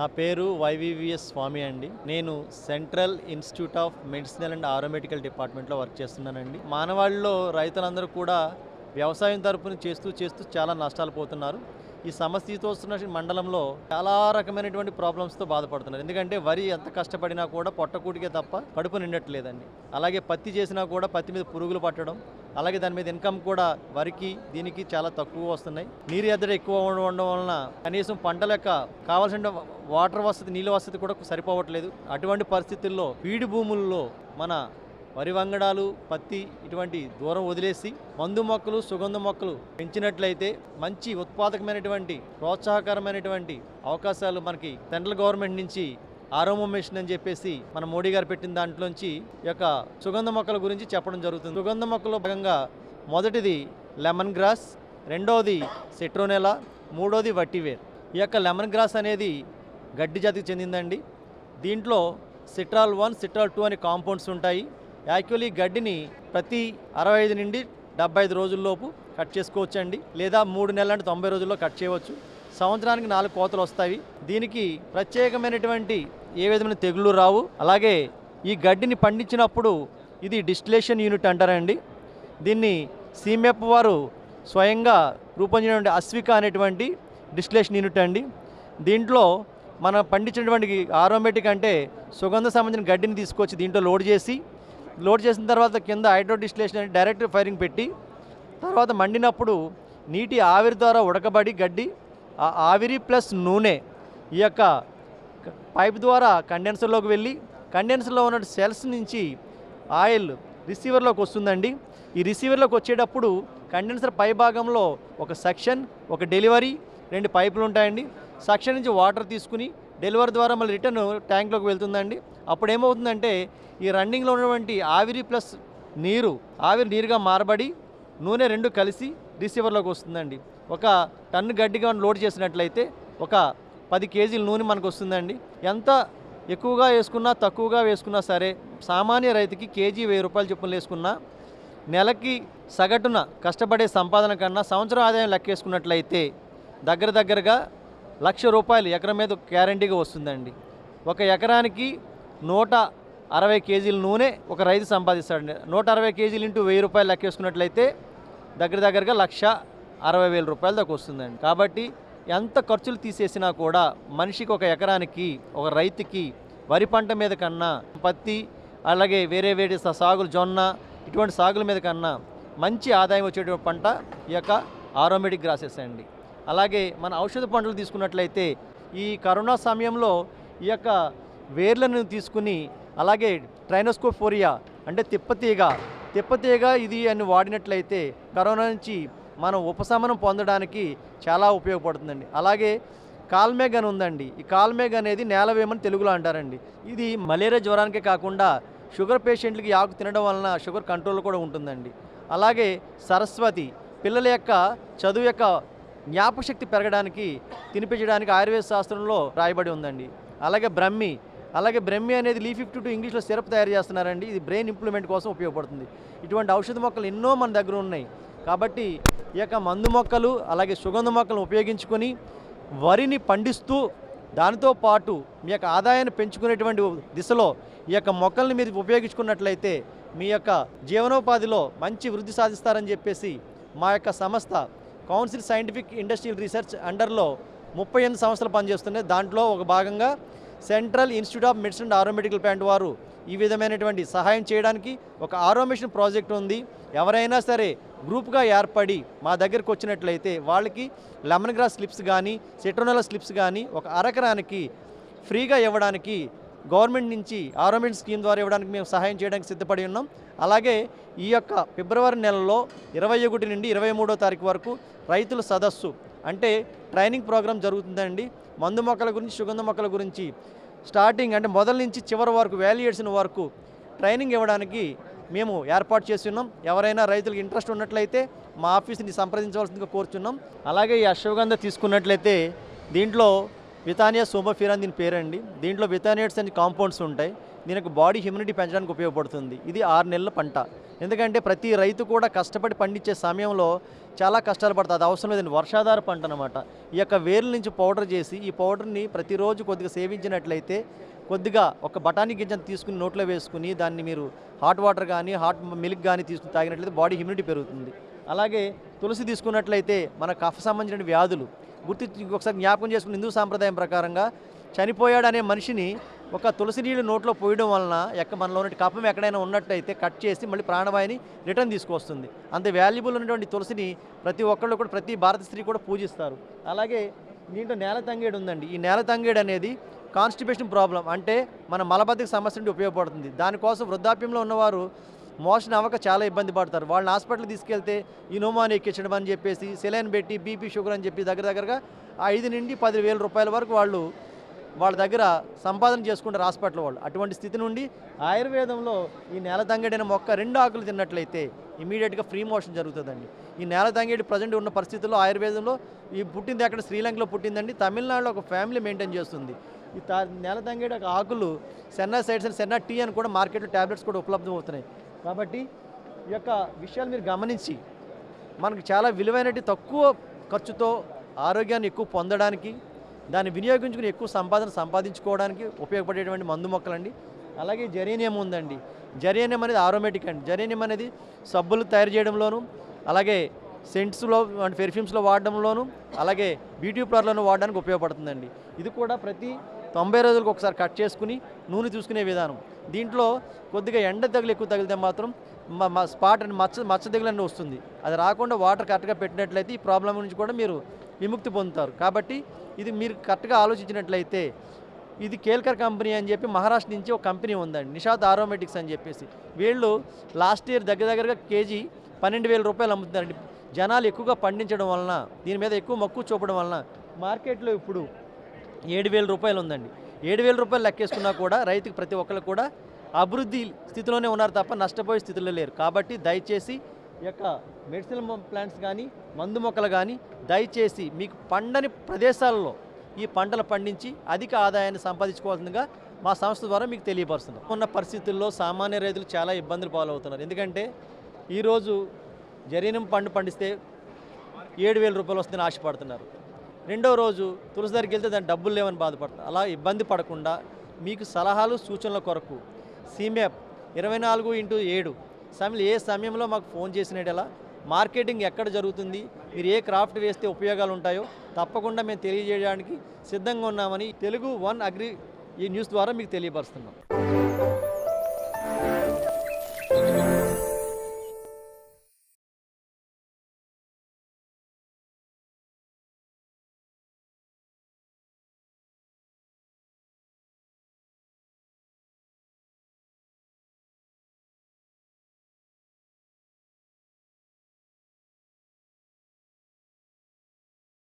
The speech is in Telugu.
నా పేరు Y V V S Swamy అండి. నేను central institute of medicinal and aromatical డిపార్ట్మెంట్లో వర్క్ చేస్తున్నానండి. మానవాళిలో రైతులందరూ కూడా వ్యవసాయం తరపున చేస్తూ చేస్తూ చాలా నష్టాలు పోతున్నారు. ఈ సమశీతోష్ణ మండలంలో చాలా రకమైనటువంటి ప్రాబ్లమ్స్తో బాధపడుతున్నారు. ఎందుకంటే వరి ఎంత కష్టపడినా కూడా పొట్టకూటికే తప్ప కడుపు నిండట్లేదండి. అలాగే పత్తి చేసినా కూడా పత్తి మీద పురుగులు పట్టడం అలాగే దాని మీద ఇన్కమ్ కూడా వరికి దీనికి చాలా తక్కువ వస్తున్నాయి. నీరు ఎద్దడి ఎక్కువ ఉండడం వలన కనీసం పంటల యొక్క కావాల్సిన వాటర్ వసతి నీళ్ళ వసతి కూడా సరిపోవట్లేదు. అటువంటి పరిస్థితుల్లో బీడు భూముల్లో మన వరి వంగడాలు పత్తి ఇటువంటి దూరం వదిలేసి మందు మొక్కలు సుగంధ మొక్కలు పెంచినట్లయితే మంచి ఉత్పాదకమైనటువంటి ప్రోత్సాహకరమైనటువంటి అవకాశాలు మనకి సెంట్రల్ గవర్నమెంట్ నుంచి ఆరోమో మిషన్ అని చెప్పేసి మన మోడీ గారు పెట్టిన దాంట్లోంచి యొక్క సుగంధ మొక్కల గురించి చెప్పడం జరుగుతుంది. సుగంధ మొక్కలో భాగంగా మొదటిది లెమన్ గ్రాస్ రెండవది సిట్రోనెలా మూడోది వట్టివేర్. ఈ యొక్క లెమన్ గ్రాస్ అనేది గడ్డి జాతికి చెందిందండి. దీంట్లో సిట్రాల్ వన్ సిట్రాల్ టూ అనే కాంపౌండ్స్ ఉంటాయి. యాక్చువల్లీ గడ్డిని ప్రతి అరవై ఐదు నుండి డెబ్బై ఐదు రోజుల్లోపు కట్ చేసుకోవచ్చండి. లేదా మూడు నెలల అంటే తొంభై రోజుల్లో కట్ చేయవచ్చు. సంవత్సరానికి నాలుగు కోతలు వస్తాయి. దీనికి ప్రత్యేకమైనటువంటి ఏ విధమైన తెగుళ్ళు రావు. అలాగే ఈ గడ్డిని పండించినప్పుడు ఇది డిస్టిలేషన్ యూనిట్ అంటారండి. దీన్ని సీమెప్ వారు స్వయంగా రూపొందించినటువంటి అశ్విక అనేటువంటి డిస్టిలేషన్ యూనిట్ అండి. దీంట్లో మనం పండించినటువంటి ఆరోమేటిక్ అంటే సుగంధ సంబంధించిన గడ్డిని తీసుకొచ్చి దీంట్లో లోడ్ చేసి లోడ్ చేసిన తర్వాత కింద హైడ్రో డిస్టిలేషన్ అని డైరెక్ట్ ఫైరింగ్ పెట్టి తర్వాత మండినప్పుడు నీటి ఆవిరి ద్వారా ఉడకబడి గడ్డి ఆ ఆవిరి ప్లస్ నూనె ఈ యొక్క పైప్ ద్వారా కండెన్సర్లోకి వెళ్ళి కండెన్సర్లో ఉన్న సెల్స్ నుంచి ఆయిల్ రిసీవర్లోకి వస్తుందండి. ఈ రిసీవర్లోకి వచ్చేటప్పుడు కండెన్సర్ పై భాగంలో ఒక సెక్షన్ ఒక డెలివరీ రెండు పైపులు ఉంటాయండి. సెక్షన్ నుంచి వాటర్ తీసుకుని డెలివరీ ద్వారా మళ్ళీ రిటర్న్ ట్యాంక్లోకి వెళ్తుందండి. అప్పుడు ఏమవుతుందంటే ఈ రన్నింగ్లో ఉన్నటువంటి ఆవిరి ప్లస్ నీరు ఆవిరి నీరుగా మారబడి నూనె రెండు కలిసి రిసీవర్లోకి వస్తుందండి. ఒక టన్ను గడ్డిగా లోడ్ చేసినట్లయితే ఒక పది కేజీల నూనె మనకు వస్తుందండి. ఎంత ఎక్కువగా వేసుకున్నా తక్కువగా వేసుకున్నా సరే సామాన్య రైతుకి కేజీ వెయ్యి రూపాయలు చొప్పున వేసుకున్నా నెలకి సగటున కష్టపడే సంపాదన కన్నా సంవత్సరం ఆదాయం లెక్కేసుకున్నట్లయితే దగ్గర దగ్గరగా లక్ష రూపాయలు ఎకరం మీద గ్యారంటీగా వస్తుందండి. ఒక ఎకరానికి నూట అరవై కేజీల నూనె ఒక రైతు సంపాదిస్తాడండి. నూట అరవై కేజీలు ఇంటూ వెయ్యి రూపాయలు లెక్కేసుకున్నట్లయితే దగ్గర దగ్గరగా లక్ష అరవై వేల రూపాయల దాకా వస్తుందండి. కాబట్టి ఎంత ఖర్చులు తీసేసినా కూడా మనిషికి ఒక ఎకరానికి ఒక రైతుకి వరి పంట మీద కన్నా పత్తి అలాగే వేరే వేరే సాగులు జొన్న ఇటువంటి సాగుల మీద కన్నా మంచి ఆదాయం వచ్చేటువంటి పంట ఈ యొక్క ఆరోమేటిక్ గ్రాసెస్ అండి. అలాగే మన ఔషధ పంటలు తీసుకున్నట్లయితే ఈ కరోనా సమయంలో ఈ యొక్క వేర్లను తీసుకుని అలాగే ట్రైనోస్కోఫోరియా అంటే తిప్పతీగ తిప్పతీగ ఇది అని వాడినట్లయితే కరోనా నుంచి మనం ఉపశమనం పొందడానికి చాలా ఉపయోగపడుతుందండి. అలాగే కాల్మేఘన్ అని ఉందండి. ఈ కాల్మేగ్ అనేది నేలవేమని తెలుగులో అంటారండి. ఇది మలేరియా జ్వరానికే కాకుండా షుగర్ పేషెంట్లకి ఆకు తినడం వలన షుగర్ కంట్రోల్ కూడా ఉంటుందండి. అలాగే సరస్వతి పిల్లల యొక్క చదువు యొక్క జ్ఞాపశక్తి పెరగడానికి తినిపించడానికి ఆయుర్వేద శాస్త్రంలో రాయబడి ఉందండి. అలాగే బ్రహ్మి అలాగే బ్రహ్మి అనేది లీ ఫిఫ్టీ టూ ఇంగ్లీష్లో సిరప్ తయారు చేస్తున్నారండి. ఇది బ్రెయిన్ ఇంప్లిమెంట్ కోసం ఉపయోగపడుతుంది. ఇటువంటి ఔషధ మొక్కలు ఎన్నో మన దగ్గర ఉన్నాయి. కాబట్టి ఈ యొక్క మందు మొక్కలు అలాగే సుగంధ మొక్కలను ఉపయోగించుకొని వరిని పండిస్తూ దానితో పాటు మీ యొక్క ఆదాయాన్ని పెంచుకునేటువంటి దిశలో ఈ యొక్క మొక్కల్ని మీరు ఉపయోగించుకున్నట్లయితే మీ యొక్క జీవనోపాధిలో మంచి వృద్ధి సాధిస్తారని చెప్పేసి మా యొక్క సంస్థ కౌన్సిల్ సైంటిఫిక్ ఇండస్ట్రియల్ రీసెర్చ్ అండర్లో ముప్పై ఎనిమిది సంవత్సరాలు పనిచేస్తున్నాయి. దాంట్లో ఒక భాగంగా central institute of medicine and aromedical plant వారు ఈ విధమైనటువంటి సహాయం చేయడానికి ఒక ఆరోమేషన్ ప్రాజెక్ట్ ఉంది. ఎవరైనా సరే గ్రూప్గా ఏర్పడి మా దగ్గరకు వచ్చినట్లయితే వాళ్ళకి లెమన్ గ్రాస్ స్లిప్స్ కానీ సెట్రోనల స్లిప్స్ కానీ ఒక అరకరానికి ఫ్రీగా ఇవ్వడానికి గవర్నమెంట్ నుంచి ఆరోమెంట్ స్కీమ్ ద్వారా ఇవ్వడానికి మేము సహాయం చేయడానికి సిద్ధపడి ఉన్నాం. అలాగే ఈ యొక్క ఫిబ్రవరి నెలలో ఇరవై ఒకటి నుండి ఇరవై మూడో తారీఖు వరకు రైతుల సదస్సు అంటే ట్రైనింగ్ ప్రోగ్రామ్ జరుగుతుందండి. మందు మొక్కల గురించి సుగంధ మొక్కల గురించి. స్టార్టింగ్ అంటే మొదల నుంచి చివరి వరకు వాల్యుయేషన్ వరకు ట్రైనింగ్ ఇవ్వడానికి మేము ఏర్పాటు చేస్తున్నాం. ఎవరైనా రైతులకు ఇంట్రెస్ట్ ఉన్నట్లయితే మా ఆఫీస్ని సంప్రదించవలసిందిగా కోరుచున్నాం. అలాగే ఈ అశ్వగంధ తీసుకున్నట్లయితే దీంట్లో వితానియా సోమోఫిరాన్ దీని పేరండి. దీంట్లో వితానియట్స్ అని కాంపౌండ్స్ ఉంటాయి. దీనికి బాడీ హ్యూమినిటీ పెంచడానికి ఉపయోగపడుతుంది. ఇది ఆరు నెలల పంట. ఎందుకంటే ప్రతి రైతు కూడా కష్టపడి పండించే సమయంలో చాలా కష్టాలు పడుతుంది అది అవసరం లేదండి. వర్షాధార పంట అనమాట ఈ యొక్క వేర్ల నుంచి పౌడర్ చేసి ఈ పౌడర్ని ప్రతిరోజు కొద్దిగా సేవించినట్లయితే కొద్దిగా ఒక బఠానీ గింజను తీసుకుని నోట్లో వేసుకుని దాన్ని మీరు హాట్ వాటర్ కానీ హాట్ మిల్క్ కానీ తీసుకుని తాగినట్లయితే బాడీ హ్యూమినిటీ పెరుగుతుంది. అలాగే తులసి తీసుకున్నట్లయితే మన కఫ సంబంధించిన వ్యాధులు గుర్తు ఒకసారి జ్ఞాపకం చేసుకుని హిందూ సాంప్రదాయం ప్రకారంగా చనిపోయాడనే మనిషిని ఒక తులసి నీళ్ళు నోట్లో పోయడం వలన ఎక్క మనలో ఉన్న కపం ఎక్కడైనా ఉన్నట్టయితే కట్ చేసి మళ్ళీ ప్రాణవాయుని రిటర్న్ తీసుకొస్తుంది. అంత వాల్యుబుల్ ఉన్నటువంటి తులసిని ప్రతి ఒక్కళ్ళు కూడా ప్రతి భారత స్త్రీ కూడా పూజిస్తారు. అలాగే దీంట్లో నేల తంగేడు ఉందండి. ఈ నేల తంగేడు అనేది కాన్స్టిపేషన్ ప్రాబ్లం అంటే మన మలబద్ధక సమస్య నుండి ఉపయోగపడుతుంది. దానికోసం వృద్ధాప్యంలో ఉన్నవారు మోషన్ అవ్వక చాలా ఇబ్బంది పడతారు. వాళ్ళని హాస్పిటల్కి తీసుకెళ్తే ఈ ఎక్కించడం అని చెప్పేసి సెలైన్ పెట్టి బీపీ షుగర్ అని చెప్పి దగ్గర దగ్గరగా ఐదు నుండి పది వేల రూపాయల వరకు వాళ్ళు వాళ్ళ దగ్గర సంపాదన చేసుకుంటారు హాస్పిటల్ వాళ్ళు. అటువంటి స్థితి నుండి ఆయుర్వేదంలో ఈ నేల తంగేడైన మొక్క రెండు ఆకులు తిన్నట్లయితే ఇమీడియట్గా ఫ్రీ మోషన్ జరుగుతుందండి. ఈ నేల తంగేడి ప్రజెంట్ ఉన్న పరిస్థితుల్లో ఆయుర్వేదంలో ఈ పుట్టింది అక్కడ శ్రీలంకలో పుట్టిందండి. తమిళనాడులో ఒక ఫ్యామిలీ మెయింటైన్ చేస్తుంది. ఈ తా నేల తంగేడి ఆకులు senna sides and senna tea అని కూడా మార్కెట్లో ట్యాబ్లెట్స్ కూడా ఉపలబ్ధం అవుతున్నాయి. కాబట్టి ఈ యొక్క విషయాలు మీరు గమనించి మనకు చాలా విలువైనటి తక్కువ ఖర్చుతో ఆరోగ్యాన్ని ఎక్కువ పొందడానికి దాన్ని వినియోగించుకుని ఎక్కువ సంపాదన సంపాదించుకోవడానికి ఉపయోగపడేటువంటి మందు మొక్కలండి. అలాగే జరేనియం ఉందండి. జరేనియం అనేది ఆరోమేటిక్ అండి. జరేనియం అనేది సబ్బులు తయారు చేయడంలోను అలాగే సెంట్స్లో అండ్ పెర్ఫ్యూమ్స్లో వాడడంలోను అలాగే బ్యూటీ పార్లర్లో వాడడానికి ఉపయోగపడుతుందండి. ఇది కూడా ప్రతి తొంభై రోజులకు ఒకసారి కట్ చేసుకుని నూనె చూసుకునే విధానం. దీంట్లో కొద్దిగా ఎండ తగులు ఎక్కువ తగిలితే మాత్రం స్పాట్ అని మచ్చ మచ్చ తెగులని వస్తుంది. అది రాకుండా వాటర్ కరెక్ట్గా పెట్టినట్లయితే ఈ ప్రాబ్లం నుంచి కూడా మీరు విముక్తి పొందుతారు. కాబట్టి ఇది మీరు కరెక్ట్గా ఆలోచించినట్లయితే ఇది కేల్కర్ కంపెనీ అని చెప్పి మహారాష్ట్ర నుంచి ఒక కంపెనీ ఉందండి. నిషాద్ ఆరోమేటిక్స్ అని చెప్పేసి. వీళ్ళు లాస్ట్ ఇయర్ దగ్గర దగ్గరగా కేజీ పన్నెండు వేల రూపాయలు అమ్ముతున్నారండి. జనాలు ఎక్కువగా పండించడం వలన దీని మీద ఎక్కువ మక్కువ చూపడం వలన మార్కెట్లో ఇప్పుడు ఏడు వేల రూపాయలు ఉందండి. ఏడు వేల రూపాయలు లెక్కేసుకున్నా కూడా రైతుకు ప్రతి ఒక్కరు కూడా అభివృద్ధి స్థితిలోనే ఉన్నారు తప్ప నష్టపోయే స్థితిలో లేరు. కాబట్టి దయచేసి యొక్క మెడిసిన్ ప్లాంట్స్ కానీ మందు మొక్కలు కానీ దయచేసి మీకు పండని ప్రదేశాల్లో ఈ పంటలు పండించి అధిక ఆదాయాన్ని సంపాదించుకోవాల్సిందిగా మా సంస్థ ద్వారా మీకు తెలియపరుస్తున్నాం. ఉన్న పరిస్థితుల్లో సామాన్య రైతులు చాలా ఇబ్బందులు పాలవుతున్నారు. ఎందుకంటే ఈరోజు జరీనం పండు పండిస్తే ఏడు వేల రూపాయలు వస్తుందని ఆశపడుతున్నారు. రెండో రోజు తులసి దగ్గరికి వెళ్తే దాని డబ్బులు లేవని బాధపడతారు అలా ఇబ్బంది పడకుండా మీకు సలహాలు సూచనల కొరకు సీమ్యాప్ ఇరవై నాలుగు ఇంటూ ఏడు సమయంలో ఏ సమయంలో మాకు ఫోన్ చేసినట్టెలా మార్కెటింగ్ ఎక్కడ జరుగుతుంది మీరు ఏ క్రాఫ్ట్ వేస్తే ఉపయోగాలు ఉంటాయో తప్పకుండా మేము తెలియజేయడానికి సిద్ధంగా ఉన్నామని తెలుగు వన్ అగ్రి ఈ న్యూస్ ద్వారా మీకు తెలియపరుస్తున్నాం.